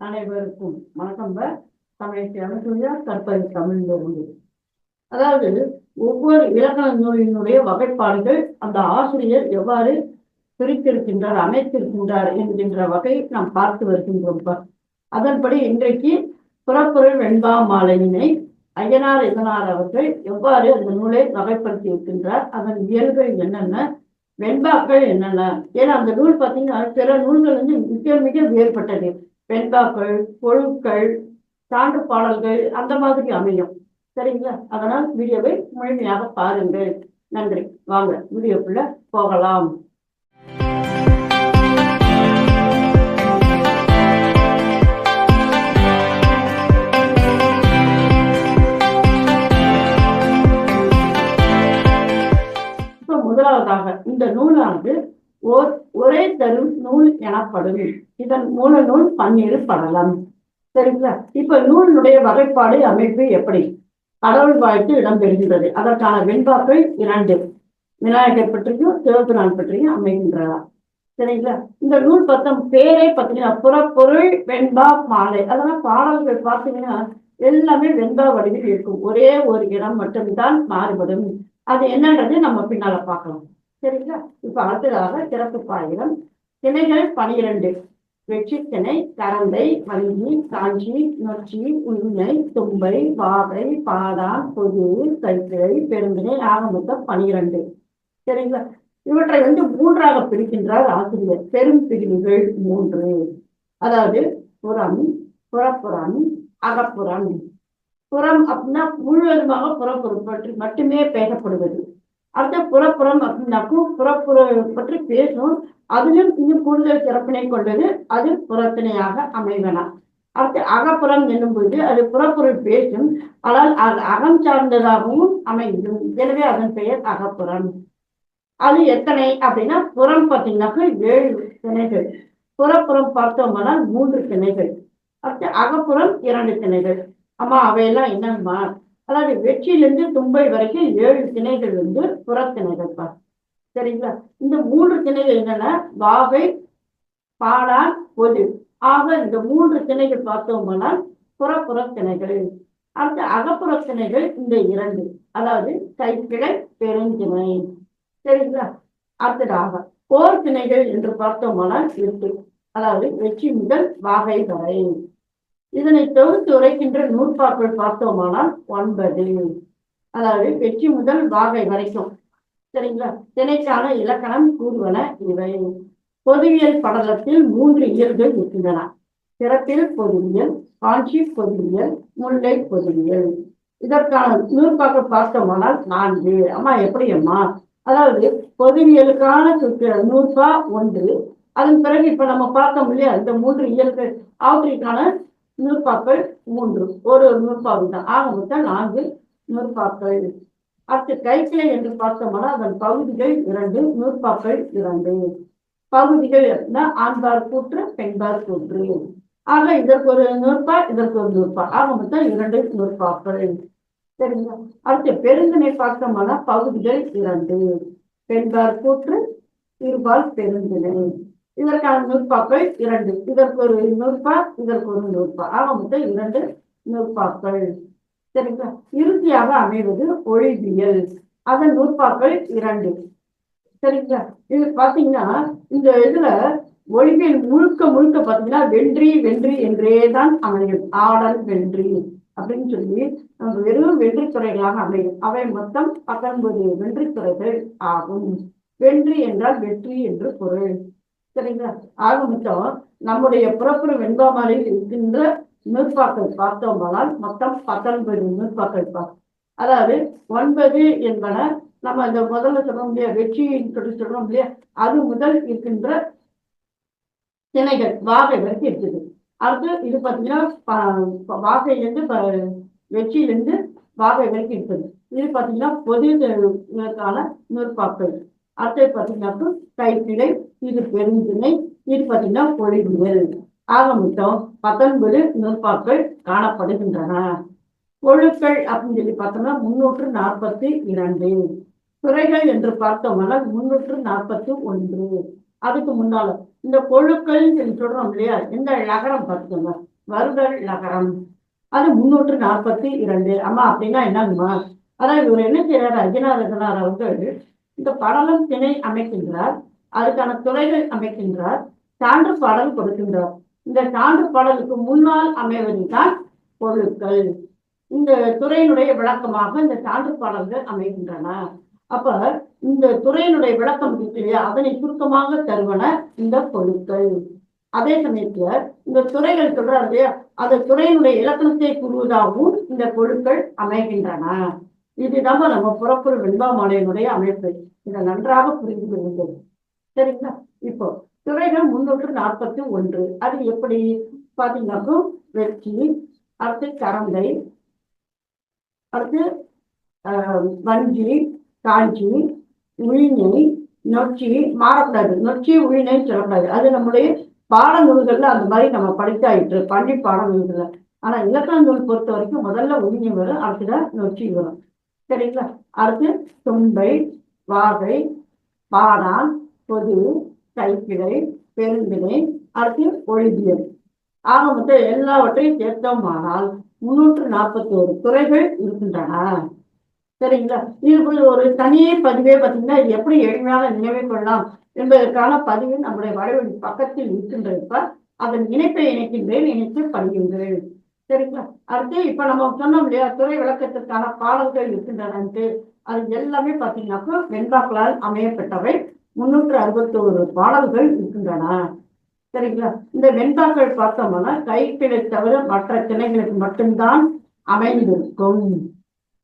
அனைவருக்கும் வணக்கம் தமிழ் தற்பது தமிழ் கற்பனை அதாவது ஒவ்வொரு இலக்கண நூலினுடைய வகைப்பாடுகள் அந்த ஆசிரியர் எவ்வாறு பிரித்திருக்கின்றார் அமைத்திருக்கின்றார் என்கின்ற வகையை நாம் பார்த்து வருகின்றோம் அதன்படி இன்றைக்கு புறப்பொருள் வெண்பா மாலையினை ஐயனார் இதனார் அவர்கள் எவ்வாறு அந்த நூலை வகைப்படுத்தி இருக்கின்றார் அதன் இயல்கள் என்னென்ன வெண்பாக்கள் என்னென்ன? ஏன்னா அந்த நூல் பார்த்தீங்கன்னா சில நூல்கள் வந்து மிக மிக வேறுபட்டது. வெண்பாக்கள் பொருட்கள் சான்று பாடல்கள் அந்த மாதிரி அமையும். சரிங்களா? அதனால் வீடியோவை முழுமையாக பாருங்கள். நன்றி. வாங்க வீடியோக்குள்ள போகலாம். இந்த நூலானது ஓர் ஒரே தரும் நூல் எனப்படும். இதன் மூல நூல் பன்னிரு படலம். சரிங்களா? இப்ப நூலினுடைய வகைப்பாடு அமைப்பு எப்படி? கடவுள் வாழ்த்து இடம்பெறுகின்றது. அதற்கான வெண்பாக்கள் இரண்டு. விநாயகர் பற்றியும் சிவபிரான் பற்றியும் அமைகின்றதா சரிங்களா? இந்த நூல் பத்தம் பேரே பார்த்தீங்கன்னா புறப்பொருள் வெண்பா மாலை. அதெல்லாம் பாடல்கள் பார்த்தீங்கன்னா எல்லாமே வெண்பா வடிவில் இருக்கும். ஒரே ஒரு இடம் மட்டும்தான் மாறுபடும். அது என்னன்றது நம்ம பின்னால பார்க்கலாம். சரிங்களா? இப்ப அடுத்ததாக சிறப்பு பாயிரம். திணைகள் பனிரெண்டு. வெற்றி திணை கரந்தை வங்கி காஞ்சி நொச்சி உண்மை தும்பை வாகை பாதா பொது கைத்திரை பெருந்திணை ஆக மொத்தம் பனிரெண்டு. சரிங்களா? இவற்றை வந்து மூன்றாக பிரிக்கின்றார் ஆசிரியர். பெரும் பிரிவுகள் மூன்று. அதாவது புறம் புறப்புறம் அகப்புறம். புறம் அப்படின்னா முழுவதுமாக புறப்புறம் பற்றி மட்டுமே பேசப்படுவது. அடுத்த புறப்புறம் அப்படின்னாக்கும் புறப்புற பற்றி பேசும். அதிலும் இன்னும் கூடுதல் சிறப்பினை கொண்டது அது புறத்தினையாக அமைவன. அடுத்து அகப்புறம் என்னும்போது அது புறப்பொருள் பேசும். ஆனால் அது அகம் சார்ந்ததாகவும் அமையும் எனவே அதன் பெயர் அகப்புறம். அது எத்தனை அப்படின்னா புறம் பார்த்தீங்கன்னாக்க ஏழு திணைகள். புறப்புறம் பார்த்தோம்னால் மூன்று திணைகள். அடுத்து அகப்புறம் இரண்டு திணைகள். அம்மா அவையெல்லாம் என்னம்மா? அதாவது வெற்றியிலிருந்து தும்பை வரைக்கும் ஏழு திணைகள் வந்து புறத்திணைகள் பார். சரிங்களா? இந்த மூன்று திணைகள் என்னன்னா வாகை பாலான் பொது. ஆக இந்த மூன்று திணைகள் பார்த்தோம்னால் புறப்புற திணைகள் அடுத்து அகப்புற திணைகள் இந்த இரண்டு. அதாவது கைக்கிளை பெருந்திணை. சரிங்களா? அடுத்ததாக போர் திணைகள் என்று பார்த்தோம்னால் எட்டு அதாவது வெற்றி முதல் வாகை வரை. இதனை தொகுத்து உரைக்கின்ற நூற்பாக்கள் பார்த்தோமானால் ஒன்பது. அதாவது வெற்றி முதல் வாகை வரைக்கும். சரிங்களா? திணைக்கான இலக்கணம் கூறுவன இவை. பொதுவியல் படலத்தில் மூன்று இயல்கள் இருக்கின்றன. சிறப்பில் பொதுவியல் காஞ்சி பொதுவியல் முல்லை பொதுவியல். இதற்கான நூற்பாக்கள் பார்த்தோமானால் நான்கு. அம்மா எப்படி அம்மா அதாவது பொதுவியலுக்கான சுற்று நூற்பா ஒன்று. அதன் பிறகு இப்ப நம்ம பார்த்தோம் இல்லையா இந்த மூன்று இயல்கள். அவற்றிற்கான நூற்பாக்கள் மூன்று. ஒரு ஒரு நூற்பாவு தான். ஆக மொத்தம் நான்கு நூற்பாக்கள். அடுத்து கைக்கிளை என்று பார்த்தோம்னா அதன் பகுதிகள் இரண்டு நூற்பாக்கள் இரண்டு. பகுதிகள் ஆண்பார் கூற்று பெண்பார் கூற்று. ஆக இதற்கு ஒரு நூற்பா இதற்கு ஒரு நூற்பா. ஆக மொத்தம் இரண்டு நூற்பாக்கள். சரிங்களா? அடுத்து பெருந்திணை பார்த்தோம்னா பகுதிகள் இரண்டு. பெண்பார் கூற்று இருபால் பெருந்திணை. இதற்கான நூற்பாக்கள் இரண்டு. இதற்கு ஒரு நூற்பா இதற்கு ஒரு நூற்பா ஆக மொத்தம் இரண்டு நூற்பாக்கள் சரிங்களா? இறுதியாக அமைவது ஒழிவியல் அதன் நூற்பாக்கள் இரண்டு. சரிங்களா? இது பாத்தீங்கன்னா இந்த இதுல ஒழிவியல் முழுக்க முழுக்க பாத்தீங்கன்னா வென்றி வென்றி என்றே தான் அமையும். ஆடல் வென்றி அப்படின்னு சொல்லி நமக்கு வெறும் வென்றித்துறைகளாக துறைகளாக அமையும். அவை மொத்தம் பத்தொன்பது வென்றித்துறைகள் ஆகும். வென்றி என்றால் வெற்றி என்று பொருள். சரிங்களா? ஆக மொத்தம் நம்முடைய புறப்புற வெண்பாமலையில் இருக்கின்ற நூற்பாக்கள் பார்த்தோமானால் மொத்தம் பத்தொன்பது நூற்பாக்கள் பார்க்கும் அதாவது ஒன்பது என்பன நம்ம இந்த முதல்ல சொல்றோம் இல்லையா வெற்றின்னு சொல்லி சொல்றோம் இல்லையா? அது முதல் இருக்கின்ற திணைகள் வாகை வரைக்கும் இருக்குது அடுத்து இது பார்த்தீங்கன்னா ப- வாகையிலேருந்து ப- வெற்றியிலேருந்து வாகை வரைக்கும் இருக்குது இது பார்த்தீங்கன்னா பொது நூற்பாக்கள் அடுத்தது பார்த்தீங்கன்னா கைப்பிழை இது பெருந்திணை இது பார்த்தீங்கன்னா பொழிவுகள். ஆக மொத்தம் பத்தொன்பது நூற்பாக்கள் காணப்படுகின்றன. பொழுக்கள் அப்படின்னு சொல்லி பார்த்தோம்னா முன்னூற்று நாற்பத்தி இரண்டு. துறைகள் என்று பார்த்தோம்னா முன்னூற்று நாற்பத்தி ஒன்று. அதுக்கு முன்னால இந்த கொழுக்கள் சொல்றோம் இல்லையா? இந்த லகரம் பார்த்துக்கோங்க வருதல் லகரம். அது முன்னூற்று நாற்பத்தி இரண்டு. ஆமா அப்படின்னா என்னங்கம்மா அதான் இவர் என்ன செய்யறாரு அஜினாரதனார் அவர்கள் இந்த படலம் திணை அமைக்கின்றார் அதுக்கான துறைகள் அமைக்கின்றார் சான்று பாடல் கொடுக்கின்றார். இந்த சான்று பாடலுக்கு முன்னால் அமைவதுதான் பொருட்கள். இந்த துறையினுடைய விளக்கமாக இந்த சான்று பாடல்கள் அமைகின்றன. அப்ப இந்த துறையினுடைய விளக்கம் இருக்கு இல்லையா? அதனை சுருக்கமாக தருவன இந்த பொருட்கள். அதே சமயத்துல இந்த துறைகள் சொல்றாரு இல்லையா? அந்த துறையினுடைய இலக்கணத்தை கூறுவதாகவும் இந்த பொருட்கள் அமைகின்றன. இதுதாங்க நம்ம புறப்புற வெண்பாமாலையினுடைய அமைப்பு. இதை நன்றாக புரிந்து கொள்ளுங்கள். சரிங்களா? இப்போ துறைகள் முன்னூற்று நாற்பத்தி ஒன்று. அது எப்படி? பாத்தீங்கன்னாக்கும் வெற்றி அடுத்து கரந்தை அடுத்து ஆஹ், வஞ்சி காஞ்சி உழிஞை நொச்சி மாறக்கூடாது. நொச்சி உழிஞை சொல்லக்கூடாது. அது நம்முடைய பாட நூல்கள்ல அந்த மாதிரி நம்ம படித்தாயிற்று. பள்ளி பாட நூல்கள்ல ஆனா இலக்கண நூல் பொறுத்த வரைக்கும் முதல்ல உழிஞை வரும் அடுத்ததான் நொச்சி வரும். சரிங்களா? அடுத்து தும்பை வாகை பாடான் பொது கைக்கிளை பெருந்திணை அடுத்து ஒழுகியல் ஆக மொத்தம் எல்லாவற்றையும் சேர்த்தோமானால் முன்னூற்று நாற்பத்தி ஒரு துறைகள் இருக்கின்றன. சரிங்களா? இது ஒரு தனியே பதிவே பார்த்தீங்கன்னா இது எப்படி எளிமையாக நினைவு கொள்ளலாம் என்பதற்கான பதிவு நம்முடைய வடவெளி பக்கத்தில் இருக்கின்றப்ப அதன் இணைப்பை இணைக்கின்றேன் இணைத்து படிக்கின்றேன். சரிங்களா? அடுத்து இப்ப நம்ம சொன்னோம் இல்லையா துறை விளக்கத்திற்கான பாடல்கள் இருக்கின்றனன்ட்டு. அது எல்லாமே பாத்தீங்கன்னாக்கா வெண்பாக்களால் அமையப்பட்டவை. முன்னூற்று அறுபத்தோரு பாடல்கள் இருக்கின்றன. சரிங்களா? இந்த வெண்பாக்கள் பார்த்தோம்னா கைப்பிழை தவிர மற்ற திணைகளுக்கு மட்டும்தான் அமைந்திருக்கும்.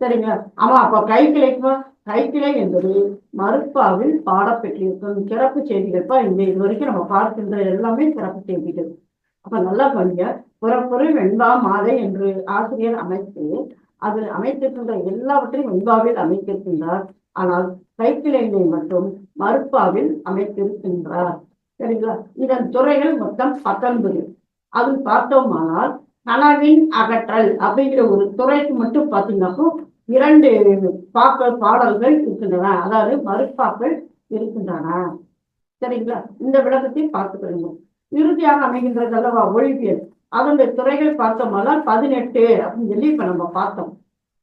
சரிங்களா? ஆமா அப்ப கைக்கிளைக்கு கைக்கிளை என்பது மறுப்பாவில் பாடப்பெற்றிருக்கும். சிறப்பு செய்திகள்ப்பா இந்த இது வரைக்கும் நம்ம பார்க்கின்ற எல்லாமே சிறப்பு செய்திகள். அப்ப நல்லா பண்ணுங்க புறப்பொருள் வெண்பா மாலை என்று ஆசிரியர் அமைத்து அதில் அமைத்திருக்கின்ற எல்லாவற்றையும் வெண்பாவில் அமைத்திருக்கின்றார். ஆனால் கைக்கிளைகளை மட்டும் மறுப்பாவில் அமைத்திருக்கின்றார். சரிங்களா? இதன் துறைகள் மொத்தம் பத்தொன்பது. அதில் பார்த்தோமானால் கனவின் அகற்றல் அப்படிங்கிற ஒரு துறைக்கு மட்டும் பார்த்தீங்கன்னா இரண்டு பாக்க பாடல்கள் இருக்கின்றன. அதாவது மறுப்பாக்கள் இருக்கின்றன. சரிங்களா? இந்த விளக்கத்தை பார்த்துக்கிறோம் இறுதியாக அமைகின்றது அல்லவா ஒழிப்பியல்? அதனுடைய துறைகள் பார்த்தோம்னா பதினெட்டு அப்படின்னு சொல்லி இப்ப நம்ம பார்த்தோம்.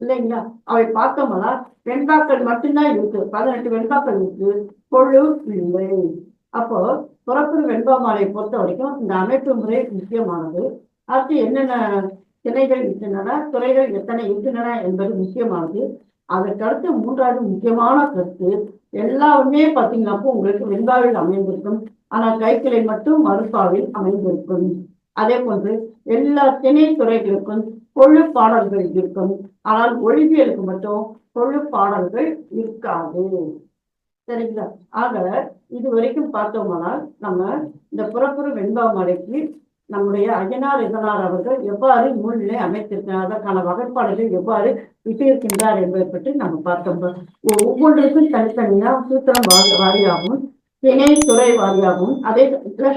இல்லைங்களா? அவை பார்த்தோம்னா வெண்பாக்கள் மட்டும்தான் இருக்கு பதினெட்டு வெண்பாக்கள் இருக்கு. கொழு இல்லை. அப்போ புறப்புறு வெண்பா மாலையை பொறுத்த வரைக்கும் இந்த அமைப்பு முறை முக்கியமானது. அடுத்து என்னென்ன திணைகள் இருக்கின்றன? துறைகள் எத்தனை இருக்கின்றன என்பது முக்கியமானது. அதற்கடுத்து மூன்றாவது முக்கியமான கருத்து. எல்லாமே பார்த்தீங்கன்னாப்போ உங்களுக்கு வெண்பாவில் அமைந்திருக்கும். ஆனால் கைக்கிளை மட்டும் மறுப்பாவில் அமைந்திருக்கும். அதே போன்று எல்லா திணை துறைகளுக்கும் கொழு பாடல்கள் இருக்கும். ஆனால் ஒழிவியலுக்கு மட்டும் கொழு பாடல்கள் இருக்காது. சரிங்களா? ஆக இது வரைக்கும் பார்த்தோமானால் நம்ம இந்த புறப்புற வெண்பா மலைக்கு நம்முடைய அய்யனார் இதனார் அவர்கள் எவ்வாறு நூலிலே அமைத்திருக்கிறார் அதற்கான வகைப்பாடுகள் எவ்வாறு விட்டிருக்கின்றார் என்பதை பற்றி நம்ம பார்த்தோம். ஒவ்வொன்றுக்கும் தனித்தனியா சூத்திரம் வாரியாகவும் திணை துறை வாரியாகவும் அதே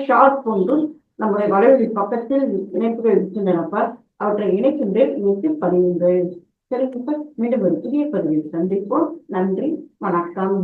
ஷார்ட் போன்றும் நம்முடைய வலைவழி பக்கத்தில் இணைப்புகள் இருக்கின்றனப்ப அவற்றை இணைக்கின்றேன். இணைத்து பதிவுங்கள் சார் மீண்டும் ஒரு புதிய பதிவில் சந்திப்போம். நன்றி. வணக்கம்.